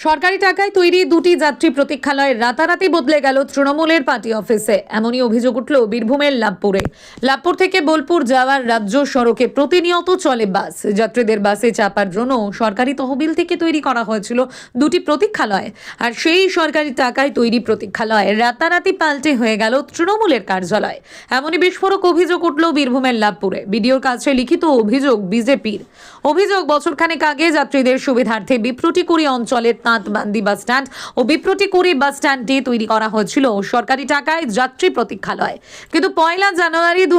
সরকারি টাকায় তৈরি দুটি যাত্রী প্রতীক্ষালয় রাতারাতি বদলে গেল তৃণমূলের পার্টি অফিসে। এমনই অভিযোগ উঠল বীরভূমের লাভপুরে। লাভপুর থেকে বোলপুর যাওয়ার রাজ্য সড়কে প্রতিনিয়ত চলে বাস। যাত্রীদের বাসে চাপার জন্য সরকারি তহবিল থেকে তৈরি করা হয়েছিল দুটি প্রতীক্ষালয়। আর সেই সরকারি টাকায় তৈরি প্রতীক্ষালয় রাতারাতি পাল্টে হয়ে গেল তৃণমূলের কার্যালয়। এমনই বিস্ফোরক অভিযোগ উঠল বীরভূমের লাভপুরে। বিডিওর কাছে লিখিত অভিযোগ বিজেপির। অভিযোগ বছরখানেক আগে যাত্রীদের সুবিধার্থে বিপ্রটিকুড়ি অঞ্চলের তাঁতবান্দি বাস স্ট্যান্ড ও বিপ্রটিকুড়ি বাস স্ট্যান্ডটি তৈরি করা হয়েছিল সরকারি টাকায় যাত্রী প্রতীক্ষালয়। কিন্তু পয়লা জানুয়ারি দু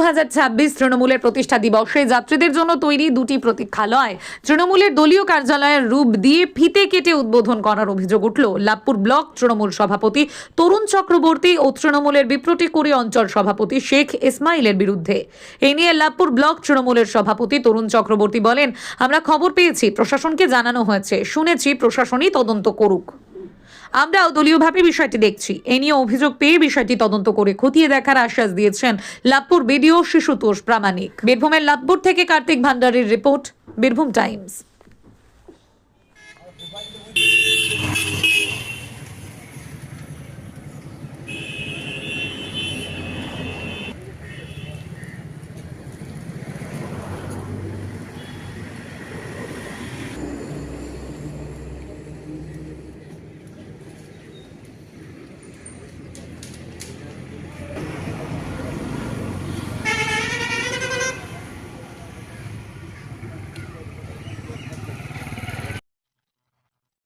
তৃণমূলের প্রতিষ্ঠা দিবসে যাত্রীদের জন্য তৈরি দুটি প্রতীক্ষালয় তৃণমূলের দলীয় কার্যালয়ের রূপ দিয়ে ফিতে কেটে উদ্বোধন করার অভিযোগ উঠল। লাভপুর ব্লক তৃণমূল সভাপতি তরুণ চক্রবর্তী ও তৃণমূলের বিপ্রটিকুড়ি অঞ্চল সভাপতি শেখ ইসমাইলের বিরুদ্ধে। এ নিয়ে লাভপুর ব্লক তৃণমূলের সভাপতি তরুণ চক্রবর্তী বলেন, আমরা খবর পেয়েছি, প্রশাসনকে জানানো হয়েছে, শুনেছি, প্রশাসনই তদন্ত করুক। আমরাও দলীয়ভাবে বিষয়টি দেখছি। এ নিয়ে অভিযোগ পেয়ে বিষয়টি তদন্ত করে খতিয়ে দেখার আশ্বাস দিয়েছেন লাভপুর বিডিও শিশুতোষ প্রামাণিক। বীরভূমের লাভপুর থেকে কার্তিক ভান্ডারের রিপোর্ট, বীরভূম টাইমস।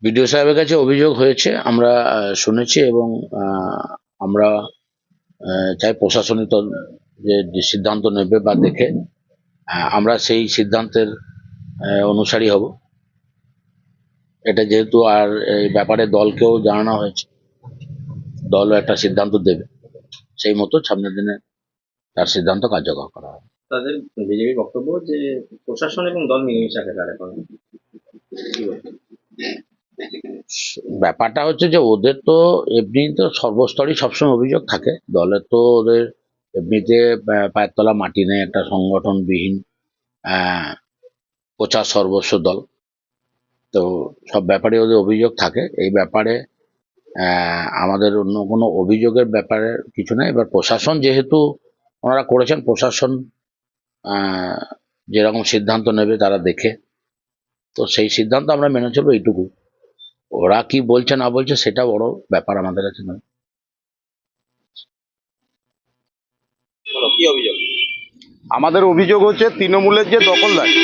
বিডিও সাহেবের কাছে অভিযোগ হয়েছে, আমরা শুনেছি এবং আমরা চাই প্রশাসনিক যে সিদ্ধান্ত নেবে বা দেখে আমরা সেই সিদ্ধান্তের অনুসারী হব। এটা যেহেতু আর এই ব্যাপারে দলকেও জানানো হয়েছে, দলও একটা সিদ্ধান্ত দেবে। সেই মতো সামনের দিনে তার সিদ্ধান্ত কার্যকর করা হবে। তাদের বিজেপির বক্তব্য যে প্রশাসন এবং দল মিলেমিশে আছে এখন কি বলবেন? ব্যাপারটা হচ্ছে যে ওদের তো এমনি তো সর্বস্তরই সবসময় অভিযোগ থাকে। দলের তো ওদের এমনিতে পায়ের তলা মাটি নেই, একটা সংগঠনবিহীন প্রচার সর্বস্ব দল। তো সব ব্যাপারে ওদের অভিযোগ থাকে। এই ব্যাপারে আমাদের অন্য কোনো অভিযোগের ব্যাপারে কিছু নেই। এবার প্রশাসন যেহেতু ওনারা করেছেন, প্রশাসন যেরকম সিদ্ধান্ত নেবে তারা দেখে। তো সেই সিদ্ধান্ত আমরা মেনে চলবো এইটুকু ওরা কি বলছে না বলছে সেটা বড় ব্যাপার আমাদের কাছে নয়। বলো কি অভিযোগ? আমাদের অভিযোগ হচ্ছে তৃণমূলের যে দখলদারি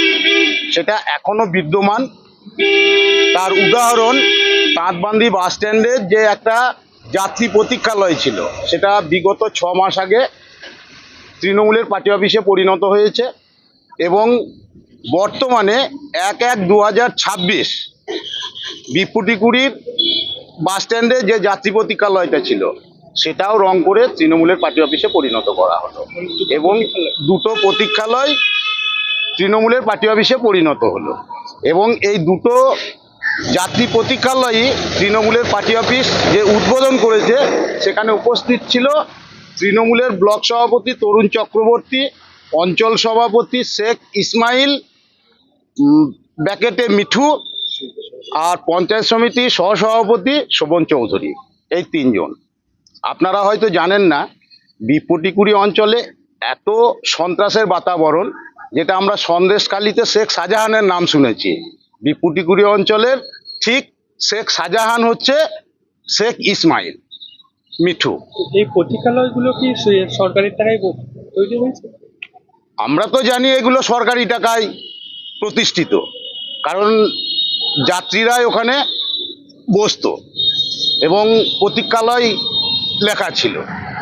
সেটা এখনও বিদ্যমান। তার উদাহরণ তাঁতবান্দি বাস স্ট্যান্ডের যে একটা যাত্রী প্রতীক্ষালয় ছিল সেটা বিগত ছ মাস আগে তৃণমূলের পার্টি অফিসে পরিণত হয়েছে এবং বর্তমানে এক এক দু হাজার ছাব্বিশ বিপুটিকুড়ির বাস স্ট্যান্ডে যে যাত্রী প্রতীক্ষালয়টা ছিল, সেটাও রং করে তৃণমূলের পার্টি অফিসে পরিণত করা হলো এবং দুটো প্রতীক্ষালয় তৃণমূলের পার্টি অফিসে পরিণত হলো। এবং এই দুটো যাত্রী প্রতীক্ষালয়ই তৃণমূলের পার্টি অফিস যে উদ্বোধন করেছে, সেখানে উপস্থিত ছিল তৃণমূলের ব্লক সভাপতি তরুণ চক্রবর্তী, অঞ্চল সভাপতি শেখ ইসমাইল ব্যাকেটে মিঠু আর পঞ্চায়েত সমিতির সহসভাপতি শোভন চৌধুরী এই তিনজন। আপনারা হয়তো জানেন না বিপটিকুড়ি অঞ্চলে এত সন্ত্রাসের বাতাবরণ যেটা আমরা সন্দেশকালীতে শেখ শাহজাহানের নাম শুনেছি। বিপুটিকুড়ি অঞ্চলের ঠিক শেখ শাহজাহান হচ্ছে শেখ ইসমাইল মিঠু। এই প্রতীক্ষালয়গুলো কি সরকারের টাকায় তৈরি হয়েছে? আমরা তো জানি এগুলো সরকারি টাকায় প্রতিষ্ঠিত। কারণ যাত্রীরাই ওখানে বসতো এবং প্রতীক্ষালয় লেখা ছিল।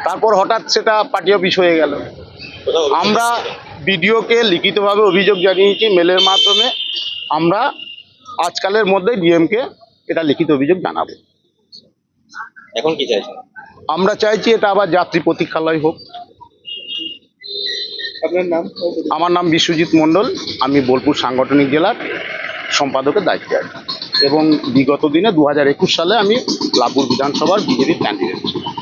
তারপর হঠাৎ সেটা পার্টি অফিস হয়ে গেল। আমরা বিডিওকে লিখিতভাবে অভিযোগ জানিয়েছি মেলের মাধ্যমে। আমরা আজকালের মধ্যে ডিএমকে এটা লিখিত অভিযোগ জানাব। এখন কি চাইছেন? আমরা চাইছি এটা আবার যাত্রী প্রতীক্ষালয় হোক। আপনার নাম? আমার নাম বিশ্বজিৎ মণ্ডল আমি বোলপুর সাংগঠনিক জেলার সম্পাদকের দায়িত্বে আছি এবং বিগত দিনে দু হাজার একুশ সালে আমি লাভপুর বিধানসভার বিজেপির ক্যান্ডিডেট ছিলাম।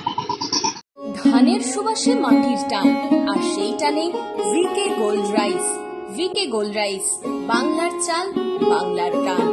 ধানের সুবাসে মাটির টান, আর সেই টানে VK gold rice VK gold rice বাংলার চাল, বাংলার গান